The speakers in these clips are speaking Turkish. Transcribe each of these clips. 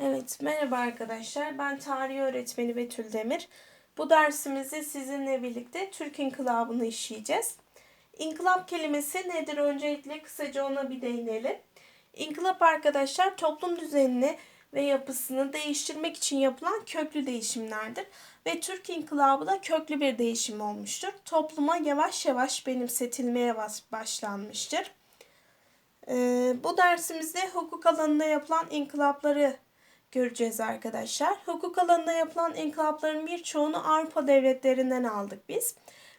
Evet, merhaba arkadaşlar. Ben tarih öğretmeni Betül Demir. Bu dersimizde sizinle birlikte Türk İnkılabı'nı işleyeceğiz. İnkılap kelimesi nedir? Öncelikle kısaca ona bir değinelim. İnkılap arkadaşlar toplum düzenini ve yapısını değiştirmek için yapılan köklü değişimlerdir. Ve Türk İnkılabı da köklü bir değişim olmuştur. Topluma yavaş yavaş benimsetilmeye başlanmıştır. Ee, bu dersimizde hukuk alanında yapılan inkılapları göreceğiz arkadaşlar. Hukuk alanında yapılan inkılapların birçoğunu Avrupa devletlerinden aldık biz.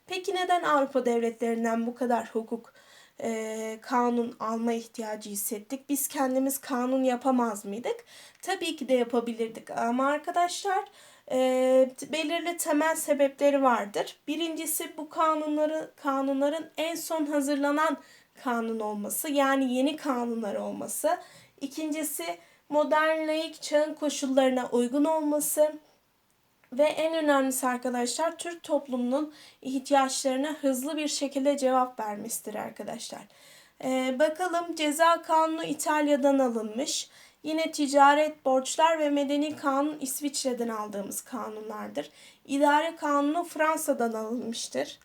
Peki neden Avrupa devletlerinden bu kadar hukuk e, kanun alma ihtiyacı hissettik? Biz kendimiz kanun yapamaz mıydık? Tabii ki de yapabilirdik ama arkadaşlar e, belirli temel sebepleri vardır. Birincisi bu kanunları kanunların en son hazırlanan kanun olması yani yeni kanunlar olması. İkincisi modern laik çağın koşullarına uygun olması ve en önemlisi arkadaşlar Türk toplumunun ihtiyaçlarına hızlı bir şekilde cevap vermesidir arkadaşlar. Ee, bakalım ceza kanunu İtalya'dan alınmış. Yine ticaret, borçlar ve medeni kanun İsviçre'den aldığımız kanunlardır. İdare kanunu Fransa'dan alınmıştır.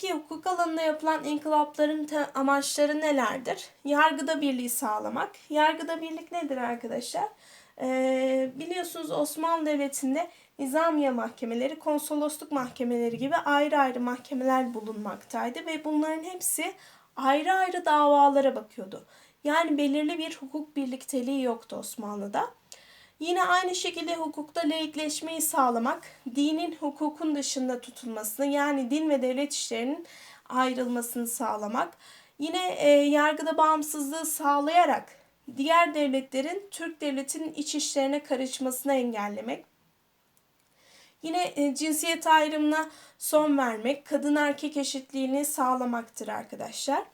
Peki hukuk alanında yapılan inkılapların amaçları nelerdir? Yargıda birliği sağlamak. Yargıda birlik nedir arkadaşlar? Ee, biliyorsunuz Osmanlı Devleti'nde nizamiye mahkemeleri, konsolosluk mahkemeleri gibi ayrı ayrı mahkemeler bulunmaktaydı ve bunların hepsi ayrı ayrı davalara bakıyordu. Yani belirli bir hukuk birlikteliği yoktu Osmanlı'da. Yine aynı şekilde hukukta laikleşmeyi sağlamak, dinin hukukun dışında tutulmasını yani din ve devlet işlerinin ayrılmasını sağlamak, yine e, yargıda bağımsızlığı sağlayarak diğer devletlerin Türk devletinin iç işlerine karışmasını engellemek, yine e, cinsiyet ayrımına son vermek, kadın erkek eşitliğini sağlamaktır arkadaşlar.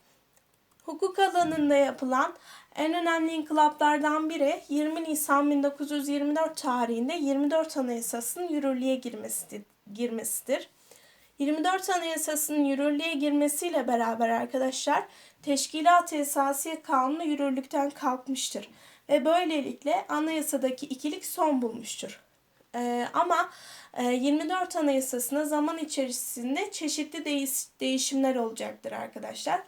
Hukuk alanında yapılan en önemli inkılaplardan biri 20 Nisan 1924 tarihinde 24 Anayasası'nın yürürlüğe girmesidir. girmesidir. 24 Anayasası'nın yürürlüğe girmesiyle beraber arkadaşlar Teşkilat-ı Esasiye Kanunu yürürlükten kalkmıştır. Ve böylelikle anayasadaki ikilik son bulmuştur. Ee, ama e, 24 Anayasası'na zaman içerisinde çeşitli değiş, değişimler olacaktır arkadaşlar.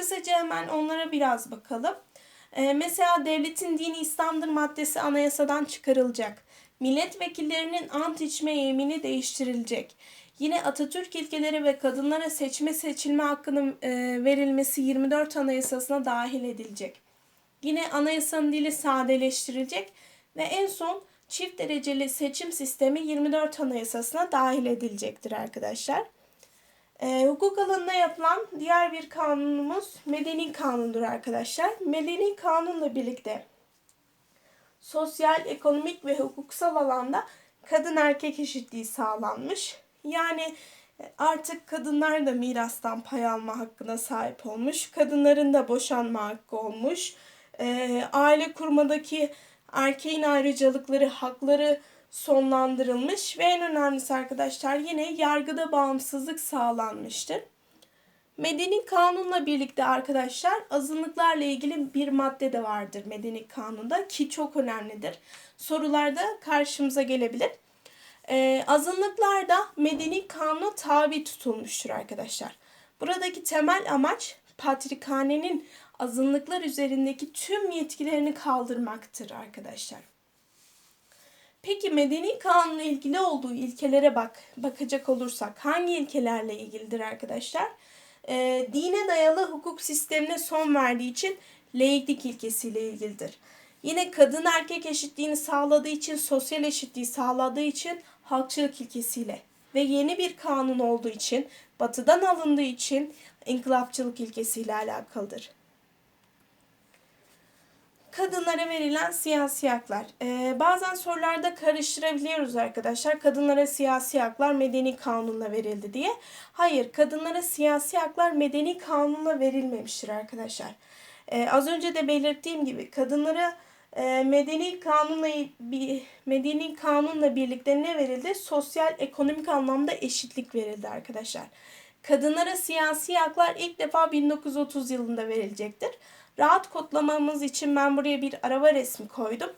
Kısaca hemen onlara biraz bakalım. Ee, mesela devletin dini İslam'dır maddesi anayasadan çıkarılacak. Milletvekillerinin ant içme yemini değiştirilecek. Yine Atatürk ilkeleri ve kadınlara seçme seçilme hakkının e, verilmesi 24 Anayasasına dahil edilecek. Yine anayasanın dili sadeleştirilecek ve en son çift dereceli seçim sistemi 24 Anayasasına dahil edilecektir arkadaşlar. E, hukuk alanında yapılan diğer bir kanunumuz medeni kanundur arkadaşlar. Medeni kanunla birlikte sosyal, ekonomik ve hukuksal alanda kadın erkek eşitliği sağlanmış. Yani artık kadınlar da mirastan pay alma hakkına sahip olmuş. Kadınların da boşanma hakkı olmuş. E, aile kurmadaki erkeğin ayrıcalıkları, hakları sonlandırılmış ve en önemlisi arkadaşlar yine yargıda bağımsızlık sağlanmıştır. Medeni kanunla birlikte arkadaşlar azınlıklarla ilgili bir madde de vardır medeni kanunda ki çok önemlidir. Sorularda karşımıza gelebilir. Ee, azınlıklar da medeni kanuna tabi tutulmuştur arkadaşlar. Buradaki temel amaç patrikhanenin azınlıklar üzerindeki tüm yetkilerini kaldırmaktır arkadaşlar. Peki medeni kanunla ilgili olduğu ilkelere bak bakacak olursak hangi ilkelerle ilgilidir arkadaşlar? Ee, dine dayalı hukuk sistemine son verdiği için laiklik ilkesiyle ilgilidir. Yine kadın erkek eşitliğini sağladığı için, sosyal eşitliği sağladığı için halkçılık ilkesiyle ve yeni bir kanun olduğu için, batıdan alındığı için inkılapçılık ilkesiyle alakalıdır kadınlara verilen siyasi haklar. Ee, bazen sorularda karıştırabiliyoruz arkadaşlar. Kadınlara siyasi haklar medeni kanunla verildi diye. Hayır, kadınlara siyasi haklar medeni kanunla verilmemiştir arkadaşlar. Ee, az önce de belirttiğim gibi kadınlara e, medeni kanunla bir medeni kanunla birlikte ne verildi? Sosyal ekonomik anlamda eşitlik verildi arkadaşlar. Kadınlara siyasi haklar ilk defa 1930 yılında verilecektir. Rahat kodlamamız için ben buraya bir araba resmi koydum.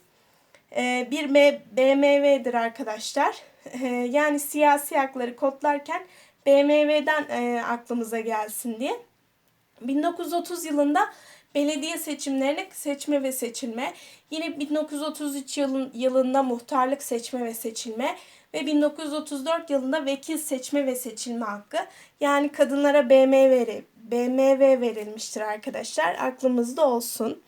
Ee, bir BMW'dir arkadaşlar. Ee, yani siyasi hakları kodlarken BMW'den e, aklımıza gelsin diye. 1930 yılında belediye seçimlerine seçme ve seçilme, yine 1933 yılın, yılında muhtarlık seçme ve seçilme ve 1934 yılında vekil seçme ve seçilme hakkı. Yani kadınlara BMW, veri- verilmiştir arkadaşlar. Aklımızda olsun.